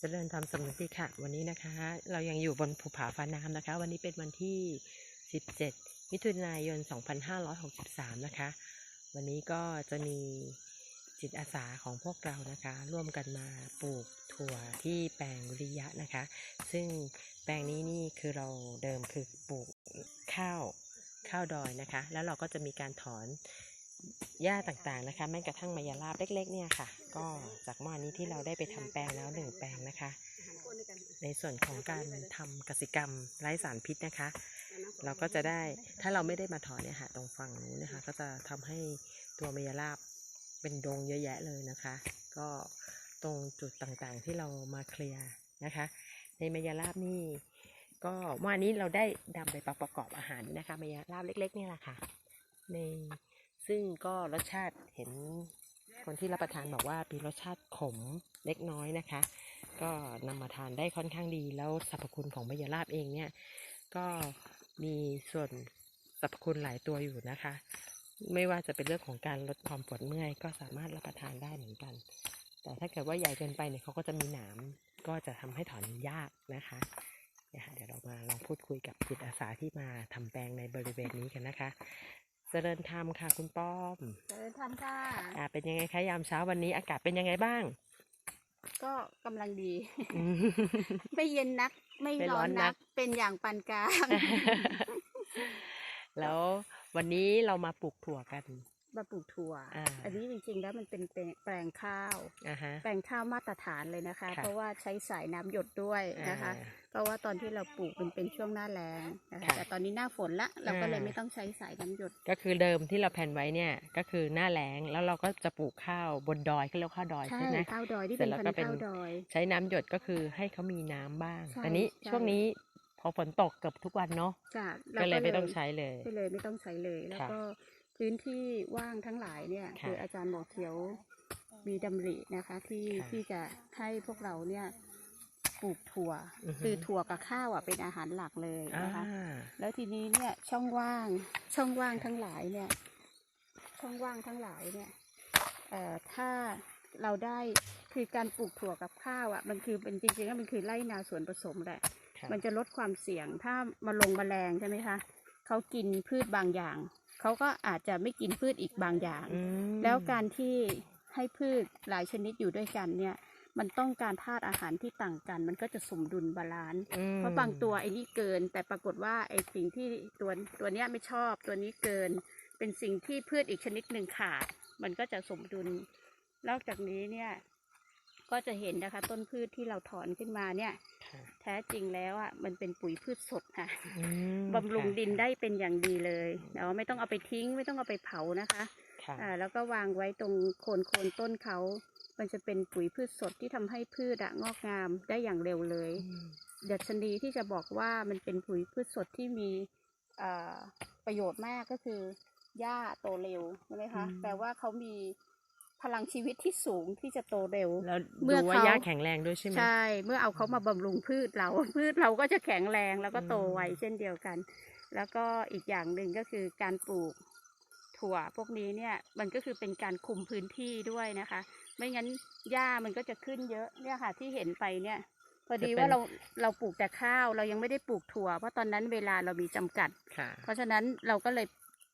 เจริญธรรมสำนึกดีค่ะ วันนี้นะคะ เรายังอยู่บนภูผาฟ้าน้ำนะคะ วันนี้เป็นวันที่ 17 มิถุนายน 2563 นะคะ วันนี้ก็จะมีจิตอาสาของพวกเรานะคะ ร่วมกันมาปลูกถั่วที่แปลงวิริยะนะคะ ซึ่งแปลงนี้นี่คือเราเดิมคือปลูกข้าวข้าวดอยนะคะ แล้วเราก็จะมีการถอน หญ้าต่างๆนะคะแม้กระทั่งมายาลาบเล็ก ๆ เนี่ยค่ะ ก็จากเมื่อนี้ที่เราได้ไปทำแปลงแล้วหนึ่งแปลงนะคะ ในส่วนของการทำกสิกรรมไร้สารพิษนะคะ เราก็จะได้ถ้าเราไม่ได้มาถอนเนี่ยค่ะตรงฝั่งนู้นนะคะ ก็จะทำให้ตัวมายาลาบเป็นดงเยอะแยะเลยนะคะ ก็ตรงจุดต่างๆที่เรามาเคลียร์นะคะ ในมายาลาบนี่ก็เมื่อนี้เราได้นำไปประกอบอาหารนี่นะคะมายาลาบเล็ก ๆ เนี่ยแหละค่ะใน ซึ่งก็รสชาติเห็นคนที่รับประทานบอกว่ามีรสชาติขมเล็กน้อยนะคะ ก็นำมาทานได้ค่อนข้างดี แล้วสรรพคุณของมายาลาบเองเนี่ย ก็มีส่วนสรรพคุณหลายตัวอยู่นะคะ ไม่ว่าจะเป็นเรื่องของการลดความปวดเมื่อย ก็สามารถรับประทานได้เหมือนกัน แต่ถ้าเกิดว่าใหญ่เกินไปเนี่ยเขาก็จะมีหนาม ก็จะทำให้ถอนยากนะคะเดี๋ยวเรามาลองพูดคุยกับจิตอาสาที่มาทำแปลงในบริเวณนี้กันนะคะ เจริญธรรมค่ะ คุณป้อม เจริญธรรมค่ะ อ่า เป็นยังไงคะยามเช้าวันนี้ อากาศเป็นยังไงบ้าง ก็กำลังดีอืมไม่เย็นนัก ไม่ไม่ร้ร้ออนนนันักกเป็นอย่างปานกลาง แล้ววันนี้เรามาปลูกถั่วกัน มาปลูกถั่วอ่าอันนี้จริงๆแล้วมันเป็นแปลงแปลงข้าวอ่าฮะแปลงข้าวมาตรฐานเลยนะคะค่ะเพราะว่าใช้สายน้ำหยดด้วยนะคะอ่าเพราะว่าตอนที่เราปลูกมันเป็นช่วงหน้าแล้งนะคะค่ะแต่ตอนนี้หน้าฝนละเราก็เลยอ่าไม่ต้องใช้สายน้ำหยด ก็คือเดิมที่เราแผนไว้เนี่ยก็คือหน้าแล้งแล้วเราก็จะปลูกข้าวบนดอยเขาเรียกว่าข้าวดอยใช่ใช่ไหมข้าวดอยที่เสร็เป็จนแล้วพันก็ธุ์เป็นข้าวดอย ใช้น้ำหยดก็คือให้เขามีน้ำบ้างใช่แต่นี้ใช่ช่วงนี้พอฝนตกเกือบทุกวันเนาะจ้ะก็เลยไม่ต้องใช้เลยก็เลยไม่ต้องใช้เลยแล้วค่ะก็ พื้นที่ว่างทั้งหลายเนี่ยค่ะคืออาจารย์หมอเขียวมีดำรินะคะ ที่ค่ะที่จะให้พวกเราเนี่ยปลูกถั่ว อือฮึ คือถั่วกับข้าวอะเป็นอาหารหลักเลยอ่านะคะ แล้วทีนี้เนี่ยช่องว่างช่องว่างทั้งหลายเนี่ย ช่องว่างทั้งหลายเนี่ยเอ่อถ้าเราได้คือการปลูกถั่วกับข้าวอะมันคือเป็นจริงๆแล้วมันคือไร่นาสวนผสมแหละค่ะมันจะลดความเสี่ยงถ้ามาลงแมลงใช่ไหมคะเขากินพืชบางอย่าง เขาก็อาจจะไม่กินพืชอีกบางอย่างอืมแล้วการที่ให้พืชหลายชนิดอยู่ด้วยกันเนี่ยมันต้องการธาตุอาหารที่ต่างกัน มันก็จะสมดุลบาลานซ์อืมเพราะบางตัวไอ้นี่เกิน แต่ปรากฏว่าไอ้สิ่งที่ตัวตัวเนี้ยไม่ชอบ ตัวนี้เกิน เป็นสิ่งที่พืชอีกชนิดหนึ่งขาด มันก็จะสมดุล นอกจากนี้เนี่ย ก็จะเห็นนะคะ ต้นพืชที่เราถอนขึ้นมาเนี่ยค่ะ แท้จริงแล้วอะมันเป็นปุ๋ยพืชสดค่ะอืมบำรุงค่ะดินได้เป็นอย่างดีเลยเนาะไม่ต้องเอาไปทิ้งไม่ต้องเอาไปเผานะคะค่ะอ่าแล้วก็วางไว้ตรงโคนโคนต้นเขา มันจะเป็นปุ๋ยพืชสดที่ทำให้พืชอะงอกงามได้อย่างเร็วเลยอืมดัชนีที่จะบอกว่ามันเป็นปุ๋ยพืชสดที่มีอ่าประโยชน์มากก็คือหญ้าโตเร็วใช่ไหมคะแปลว่าเขามี พลังชีวิตที่สูงที่จะโตเร็ว แล้วเมื่ดูอว่าเขาหญ้าแข็งแรงด้วยใช่ไหมใช่ เมื่อเอาเขามาบำรุงพืชเรา พืชเราก็จะแข็งแรงแล้วก็โตอืมไวเช่นเดียวกัน แล้วก็อีกอย่างหนึ่งก็คือการปลูกถั่วพวกนี้เนี่ยมันก็คือเป็นการคุมพื้นที่ด้วยนะคะ ไม่งั้นหญ้ามันก็จะขึ้นเยอะเนี่ยค่ะที่เห็นไปเนี่ยพอดีว่าเราเราปลูกแต่ข้าวเรายังไม่ได้ปลูกถั่ว เพราะตอนนั้นเวลาเรามีจำกัดค่ะเพราะฉะนั้นเราก็เลย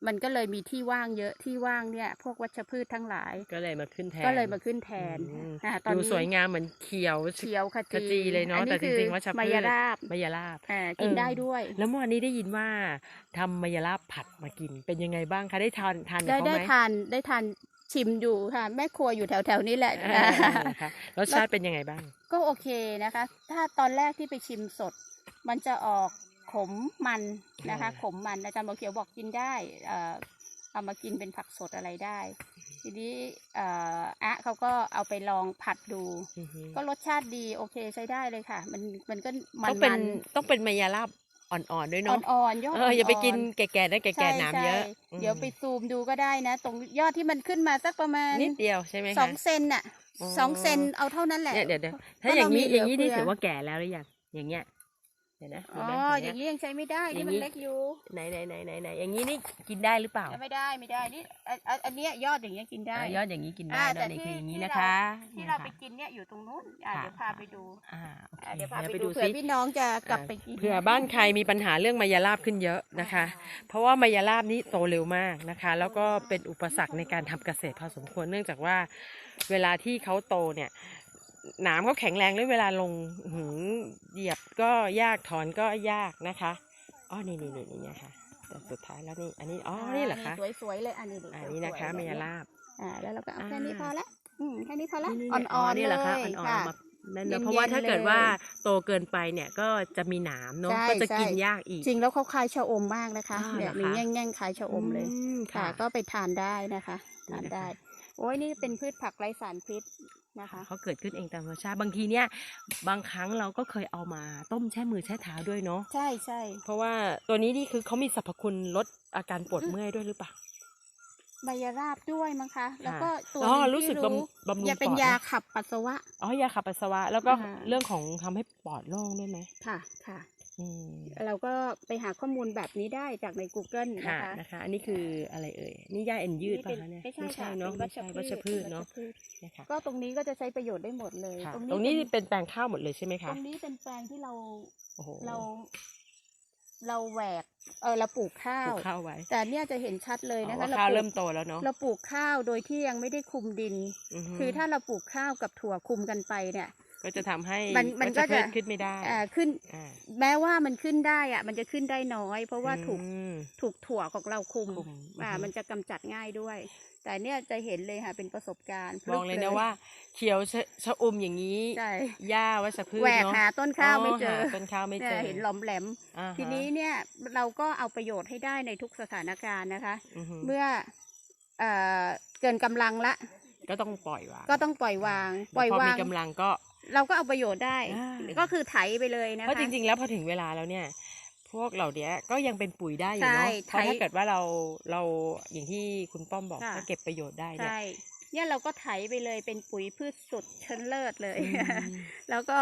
มันก็เลยมีที่ว่างเยอะที่ว่างเนี่ย พวกวัชพืชทั้งหลาย ก็เลยมาขึ้นแทนก็เลยมาขึ้นแทนอืมอ่าตอนดูนี้สวยงามเหมือนเขียวเขียวขขจีเลยเนาะอัแต่จริงๆวัชพืชมายาราบมายาลาบอ่ากินเออได้ด้วย แล้วเมื่อวานนี้ได้ยินว่าทำมายาลาบผัดมากินเป็นยังไงบ้างคะได้ทานทานกับได้เขาได้ไหมทานได้ทานชิมอยู่ค่ะแม่ครัวอยู่แถวแถวๆนี้แหละอ่านะคะรสชาติเป็นยังไงบ้าง ก็โอเคนะคะ ถ้าตอนแรกที่ไปชิมสด มันจะออก ขมมันนะคะอ่าขมมันอาจารย์บอกเขียวบอกกินได้เอ่อเอามากินเป็นผักสดอะไรได้ ทีนี้เอ่ออะเขาก็เอาไปลองผัดดูอือฮึก็รสชาติดีโอเคใช้ได้เลยค่ะ มันมันก็มันต้องเป็นมันต้องเป็นมายาลาบอ่อนๆด้วยเนาะอ่อนๆยอดเอออย่าไปกินๆแก่ๆนะแก่ๆหน้ำเยอะใช่อืมเดี๋ยวไปซูมดูก็ได้นะ ตรงยอดที่มันขึ้นมาสักประมาณนิดเดียวใช่ไหมคะสองเซนน่ะอ๋อสองเซนเอาเท่านั้นแหละเนี่ยเดี๋ยวเดี๋ยวเพถ้าราะอย่างนี้เรามีอย่างนี้เหลืนี่อเฟือถือว่าแก่แล้วหรือยังอย่างเงี้ย เห็นนะอ๋อเห็นไหมอเห็ย่านงไหมนี้ยังใช้ไม่ได้อย่านี่งมันี้นเล็กอยู่ไหนไหนไหนไหนไหนอย่างนี้นี่กินได้หรือเปล่าไม่ได้ไม่ได้นี่อันอันอันเนี้ยยอดอย่างเงี้ยกินได้ อ่ายอดอย่างนี้กินได้อ่าเนแต่อะนี่ที่คืออย่างนี้ที่นะเรา คะที่เราไปนี่ยค่ะกินเนี่ยอยู่ตรงนู้นอะค่ะเดี๋ยวพาไปดูอ่าโอเคอะเดี๋ยวพาเดี๋ยวไปไปดูดูเผื่อซิพี่น้องจะกลับไปกิน เผื่อบ้านใครมีปัญหาเรื่องมายาลาบขึ้นเยอะนะคะ เพราะว่ามายาลาบนี้โตเร็วมากนะคะ แล้วก็เป็นอุปสรรคในการทำเกษตรพอสมควรเนื่องจากว่าเวลาที่เขาโตเนี่ย หนามเขาแข็งแรงแล้วเวลาลงหืมเหยียบก็ยากถอนก็ยากนะคะอ๋อนี่นี่นี่นี่ค่ะแต่สุดท้ายแล้วนี่อันนี้อ๋อนี่เหรอคะสวยๆเลยอันนี้ดิอันสวยๆนี้นะคะแบบมายาเนี้ลาบอ่าแล้วเราก็เอาอ่าแค่นี้พอละอืมแค่นี้พอละนี่อ่อนๆนี่เลเหรอคะยอ่อนๆค่ะมานั่นเนเย็อะนๆเพราะว่าถ้าเกิดเลยว่าโตเกินไปเนี่ยก็จะมีหนามเนาะใช่ก็จะใช่กินยากอีก จริงแล้วเขาคล้ายชะอมมากนะคะอ่าเนี่ยเหรอมีคะแง่งๆคล้ายชะอมเลยมค่ะ ก็ไปทานได้นะคะนี่ทานนะคะได้ โอ้ยนี่เป็นพืชผักไร้สารพิษ นะคะเขาเกิดขึ้นเองตามธรรมชาติบางทีเนี่ยบางครั้งเราก็เคยเอามาต้มแช่มือแช่เท้าด้วยเนาะใช่ใช่เพราะว่าตัวนี้นี่คือเขามีสรรพคุณลดอาการปวดเมื่อยด้วยหรือเปล่าใบยาราบด้วยมั้งคะ แล้วก็ตัวอ๋อหนึ่งรู้สึกที่บำบำรุงอย่าเป็นปอดยานะขับปัสสาวะอ๋อยาขับปัสสาวะ แล้วก็อ่าเรื่องของทำให้ปอดโล่งด้วยไหมค่ะค่ะอืม เราก็ไปหาข้อมูลแบบนี้ได้จากใน Google นะค่ะคะนะคะ อันนี้คืออะไรเอ่ย นี่หญ้าเอ็นยืดป่ะเป็นคะเนี่ยไม่ใช่ค่ะเนาะป็ไม่ใช่วัชพืชเนาะวัชพืชนะคะก็ตรงนี้ก็จะใช้ประโยชน์ได้หมดเลยค่ะตรงตรงนี้นี้เป็นแปลงข้าวหมดเลยใช่ไหมตคะรงนี้เป็นแปลงที่เราโอ้โหเราเราแหวกเออเราปลูกข้าปลูวกข้าวไว้ แต่เนี่ยจะเห็นชัดเลยอ๋อนะคะว่าเราข้าวปลูเริ่กมโตแล้วเนาะ เราปลูกข้าวโดยที่ยังไม่ได้คลุมดินฮึคือถ้าเราปลูกข้าวกับถั่วคลุมกันไปเนี่ย ก็จะทำให้มันมันก็วัชพืชจะขึ้นไม่ได้อ่าขึ้นอ่าแม้ว่ามันขึ้นได้อะมันจะขึ้นได้น้อย เพราะว่าถูกอืมถูกถั่วของเราคุมคุมอ่าอือฮึมันจะกำจัดง่ายด้วย แต่เนี่ยจะเห็นเลยค่ะเป็นประสบการณ์บอกเลยนะว่า เขียวชะชะอมอย่างนี้ใช่หญ้าวัชพืชแหวกเนาะหาต้นข้าวไม่เจอหาต้นข้าวไม่เจเนี่ยอเห็นหลอมแหลมอ่าฮะทีนี้เนี่ยเราก็เอาประโยชน์ให้ได้ในทุกสถานการณ์นะคะอือฮึเมื่อเอ่อเกินกำลังละก็ต้องปล่อยวาง ก็ต้องปล่อยวาง ปล่อยพอวามีงกำลังก็ เราก็เอาประโยชน์ได้ อ่า ก็คือไถไปเลยนะคะ เพราะจริงๆ แล้วพอถึงเวลาแล้วเนี่ย พวกเหล่าเนี้ยก็ยังเป็นปุ๋ยได้อยู่เนาะใช่เพราะถ้าไถเกิดว่าเราเราอย่างที่คุณป้อมบอกค่ะ ถ้าเก็บประโยชน์ได้เนี่ยใช่เนี่ยเราก็ไถไปเลยเป็นปุ๋ยพืชสุดชั้นเลิศเลย อืม แล้วก็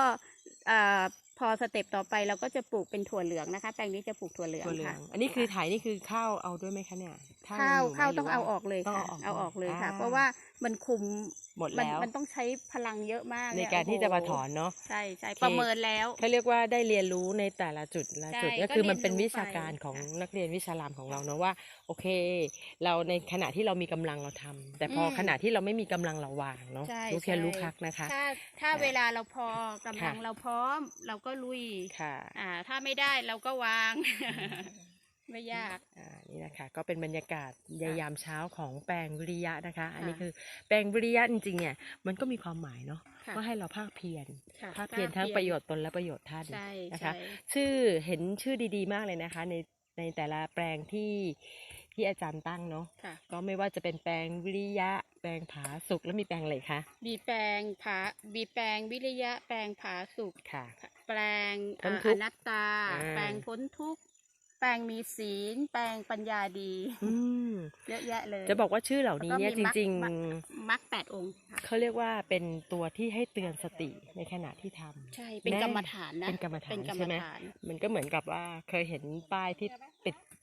เอ่อพอสเต็ปต่อไปเราก็จะปลูกเป็นถั่วเหลืองนะคะ แปลงนี้จะปลูกถั่วเหลืองตัวเหลืองค่ะอันนี้คือถ่ายนี่คือข้าวเอาด้วยไหมคะเนี่ยถ้ข้าวยังยู่ไหมข้าวหรืต้องเอาออกเลยต้องค่ะเอาออกเอาออกเลยค่ะอ่เพราะว่ามันคุม หมดมันแล้ว มันต้องใช้พลังเยอะมาก ในเนี่ยการที่จะมาโโหถอนเนาะใช่ใช่โอเคประเมินแล้วเขาเรียกว่าได้เรียนรู้ในแต่ละจุดละจุดใช่ก็คือก็มันเป็นเรียนรู้วิชาการไปของค่ะนักเรียนวิชารามของเราเนาะว่า โอเค เราในขณะที่เรามีกำลังเราทำแต่พออมขณะที่เราไม่มีกำลังเราวางเนาะใช่รู้เพียรใช่รู้คักนะคะ ถ้าถ้าเวลาเราพอกำลังค่ะเราพร้อม เราก็ลุยค่ะอ่าถ้าไม่ได้เราก็วาง ไม่ยากอ่านี่นะคะก็เป็นบรรยากาศในค่ะยามเช้าของแปลงวิริยะนะคะ อันนี้ค่ะคือแปลงวิริยะจริงๆเนี่ยมันก็มีความหมายเนาะค่ะก็ให้เราภาคเพียรค่ะภาคเพียรทั้งประโยชน์ตนและประโยชน์ท่านใช่นะคะใช่ชื่อเห็นชื่อดีๆ มากเลยนะคะ ในในแต่ละแปลงที่ที่อาจารย์ตั้งเนาะค่ะก็ไม่ว่าจะเป็นแปลงวิริยะ แปลงผาสุกแล้วมีแปลงอะไรคะมีแปลงผามีแปลงวิริยะ แปลงผาสุขค่ะ แปลงพ้นเอ่อทุอกข์นัตตาอ่าแปลงพ้นทุกข์ แปลงมีศีล แปลงปัญญาดี อืมเยอะแยะเลยจะบอกว่าชื่อเหล่านี้เนี่ยแล้วจก็มีมรรคริงมรรคๆมรรคแปดองค์ค่ะเขาเรียกว่าเป็นตัวที่ให้เตือนสติในขณะที่ทำใช่เป็นแน่กรรมฐานนะเป็นกรรมฐานเป็นกรรมใช่ไหมฐานมันก็เหมือนกับว่าเคยเห็นป้ายที่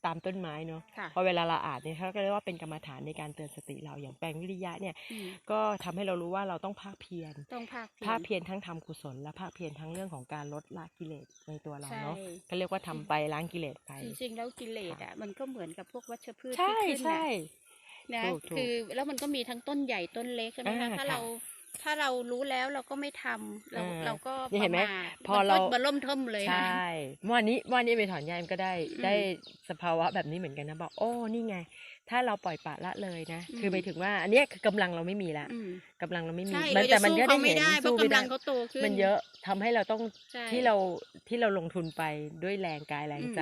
ติดตามต้นไม้เนาะค่ะพอเวลาเราอ่านเนี่ยเขาก็เรียกว่าเป็นกรรมฐานในการเตือนสติเราอย่างแปลงวิริยะเนี่ยอืมก็ทำให้เรารู้ว่าเราต้องภาคเพียรต้องภาคภาคเพียรทั้งทำกุศลและภาคเพียรทั้งเรื่องของการลดละกิเลสในตัวเราใช่เนาะก็เรียกว่าทำไปล้างกิเลสไปจริงๆแล้วกิเลสอะมันก็เหมือนกับพวกวัชพืชใช่ที่ขึ้นใช่น่ะนะถูกถูกคือแล้วมันก็มีทั้งต้นใหญ่ต้นเล็กใช่ไหมอ่าคะถ้าค่ะเรา ถ้าเรารู้แล้วเราก็ไม่ทำเราอ่าเราก็นี่เห็นไหมประาทพอมันก็เราบล่มเทิมเลยใชนะ่เมื่อวานนี้เมื่อวานนี้ไปถอนหญ้าเอ็มก็ได้อืมได้สภาวะแบบนี้เหมือนกันนะบอกโอ้นี่ไง ถ้าเราปล่อยปละละเลยนะอืมคือไปถึงว่าอันเนี้ยคือกำลังเราไม่มีละอืมกำลังเราไม่มีใช่มัเราแต่จะมันสู้ก็เขาได้ไม่เห็นได้เพราะสู้ไม่กำลัได้งเขาโตขึ้นมันเยอะทำให้เราต้อง ใช่ ที่เราที่เราลงทุนไปด้วยแรงกายแรงอืมใจ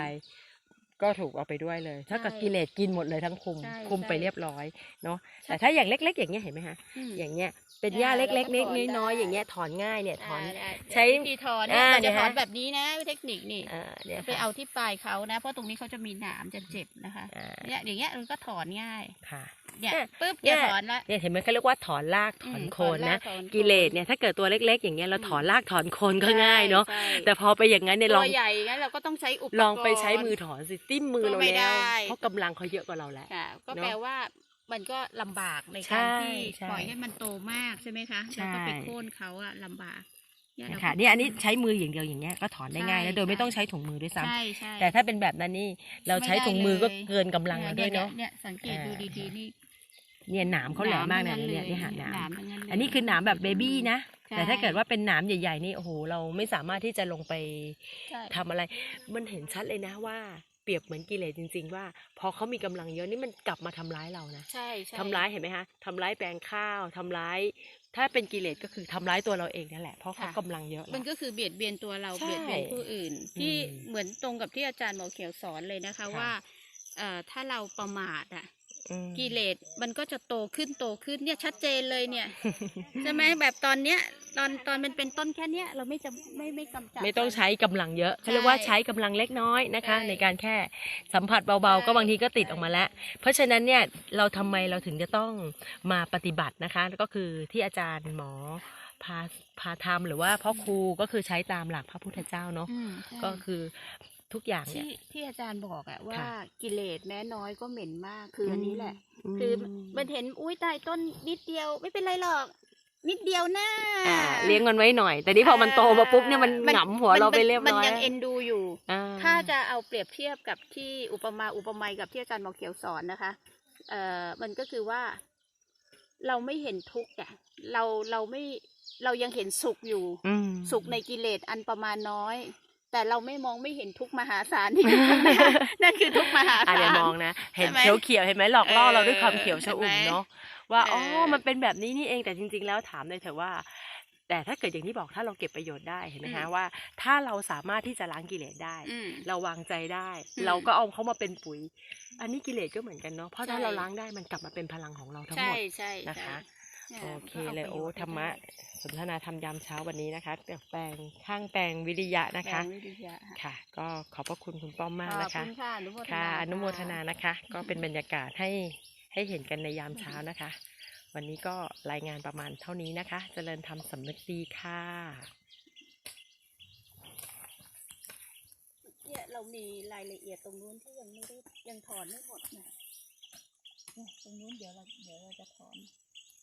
ก็ถูกเอาไปด้วยเลย ถ้ากับใช่กิเลสกินหมดเลยทั้งคุม ใช่คุมไปใช่ เรียบร้อยเนาะใช่แต่ถ้าอย่างเล็ก ๆ อย่างเงี้ยเห็นไหมฮะอืมอย่างเงี้ยเป็นอ่าหญ้าเล็กเราๆก็เล็กถอนๆน้อยๆได้อย่างเงี้ยถอนง่ายเนี่ยถอนาใช้วิธีถอนเนี่ยอ่าเราเนี่จะยถอนฮะ แบบนี้นะเทคนิคนี่อ่าเนี่ยไปค่ะเอาที่ปลายเขานะ เพราะตรงนี้เขาจะมีหนามจะเจ็บนะคะ อ่าเนี่ยอย่างเงี้ยมันก็ถอนง่าย ค่ะ เนี่ยเนี่ยปุ๊บเนี่จะย ถอนละเนี่ยเห็นไหมเขาเรียกว่าถอนรากถอนมโคนนะถอรากถอนโคกิเลสเนี่ยถ้าเกิดตัวเล็ก ๆ อย่างเงี้ยเราถอนรากถอนโคนก็ใช่ง่ายเนาะใช่แต่พอไปอย่างนั้นเนี่ยลตัอวงใหญ่งั้นเราก็ต้องใช้อุปกรณ์ลองไปใช้มือถอนสิติ้มมือเราก็ไม่แล้วได้เพราะกำลังเขาเยอะกว่าเราแล้ว ค่ะก็เนอะแปลว่ามันก็ลำบากในใช่การที่ใช่ปล่อยให้มันโตมากใช่ไหมคะใช่ แล้วก็ไปโค่นเขาอะลำบากเนี่ยเรานะคะก็เนี่ยอันนี้ใช้มืออย่างเดียวอย่างเงี้ยก็ถอนได้ง่าย ใช่แล้วโดยไม่ใช่ ต้องใช้ถุงมือด้วยซ้ำใช่ใช่ แต่ถ้าเป็นแบบนั้นนี่เราใช้ถุงมือก็เกินกำลังเราด้วยเนาะ เนี่ยสังเกตดูอ่า ดีๆนี่เนี่ยหนามเขาแหลมมากเนี่ยทั้งเนี่ยเนี่ยหาหหนามนาม ทั้งนั้นเลย อันนี้คือหนามแบบเบบี้นะ ใช่ แต่ถ้าเกิดว่าเป็นหนามใหญ่ ๆ นี่โอ้โหเราไม่สามารถที่จะลงไปใช่ ทำอะไร มันเห็นชัดเลยนะว่า เปรียบเหมือนกิเลสจริง ๆ ว่า พอเขามีกำลังเยอะนี่มันกลับมาทำร้ายเรานะใช่ใช่ทำร้ายเห็นไหมคะทำร้ายแปลงข้าวทำร้าย ถ้าเป็นกิเลสก็คือทำร้ายตัวเราเองนั่นแหละเพราะเขากำลังเยอะ มันก็คือเบียดเบียนตัวเราใช่เบียดเบียนผู้อื่นอืมที่เหมือนตรงกับที่อาจารย์หมอเขียวสอนเลยนะคะค่ะว่าเอ่อถ้าเราประมาทอะ อืม กิเลสมันก็จะโตขึ้นโตขึ้นเนี่ยชัดเจนเลยเนี่ยใช่ไหมแบบตอนเนี้ย ตอนตอนมันเป็นต้นแค่เนี้ยเราไม่จะไม่ไม่กำจัด ไม่ต้องนใช้กำลังเยอะเขาเรียกว่าใช่ใช้กำลังเล็กน้อยนะคะ ใช่ในการแค่สัมผัสเบาใช่ๆก็บางทีก็ติดใช่ออกมาแล้ว เพราะฉะนั้นเนี่ยเราทำไมเราถึงจะต้องมาปฏิบัตินะคะก็คือที่อาจารย์หมอพาพาทำหรือว่าพ่อครูก็คือใช้ตามหลักพระพุทธเจ้าเนาะ อืมใช่ ก็คือ ทุกอย่างเนี่ย ที่ที่อาจารย์บอกอะว่าค่ะกิเลสแม้น้อยก็เหม็นมากคืออันนี้แหละ ม คือมันเห็นอุ้ยใต้ต้นนิดเดียวไม่เป็นไรหรอก นิดเดียวหน้า อ่าเลี้ยงมันไว้หน่อย แต่นี่พอมันโตมาปุ๊บเนี่ยมันหงำหัวเราไปเรียบร้อยมันยังเอ็นดูอยู่ อ่าถ้าจะเอาเปรียบเทียบกับที่อุปมาอุปไมยกับที่อาจารย์หมอเขียวสอนนะคะ เอ่อมันก็คือว่า เราไม่เห็นทุกข์อะเราเราไม่เรายังเห็นสุขอยู่ อืม สุขในกิเลสอันประมาณน้อย แต่เราไม่มองไม่เห็นทุกข์มหาศาลที่อยู่ข้างหน้านั่นคือทุกข์มหาอะศาเดี๋ยวลมองนะ เห็นใช่ไหมเขียวเขียวๆเห็นไหมหลอกล่อเออเราด้วยความเขียวชอุ่มเห็นไหมเนาะว่าเอออ๋อ๋อมันเป็นแบบนี้นี่เองแต่จริง ๆ แล้วถามเลยเถอะว่า แต่ถ้าเกิดอย่างที่บอกถ้าเราเก็บประโยชน์ได้เห็นไหมคะว่า ถ้าเราสามารถที่จะล้างกิเลสได้อืมเราวางใจได้อืมเราก็เอาเขามาเป็นปุ๋ย อันนี้กิเลสก็เหมือนกันเนาะเพราะถ้าใช่เราล้างได้มันกลับมาเป็นพลังของเราทั้งใช่หมดใช่นะคะใช่ โอเคก็าเลยปะโอ้โชน์ธรรมะได้สนทนาธรรมยามเช้าวันนี้นะคะแปลงข้างแปลงวิริยะนะคะแปลงวิทยาค่ะ ก็ขอบพระคุณคุณป้อมมากขอบนะคะคุณค่ะอนุโมทนาค่ะอนุโมทนาค่ะนะคะ ก็เป็นบรรยากาศให้ให้เห็นกันในยามเช้านะคะ วันนี้ก็รายงานประมาณเท่านี้นะคะ เจริญธรรมสำนึกดีค่ะเนี่ยเรามีรายละเอียดตรงนู้นที่ยังไม่ได้ยังถอนไม่หมดนะเนี่ยตรงนู้นเดี๋ยวเราเดี๋ยวเราจะถอน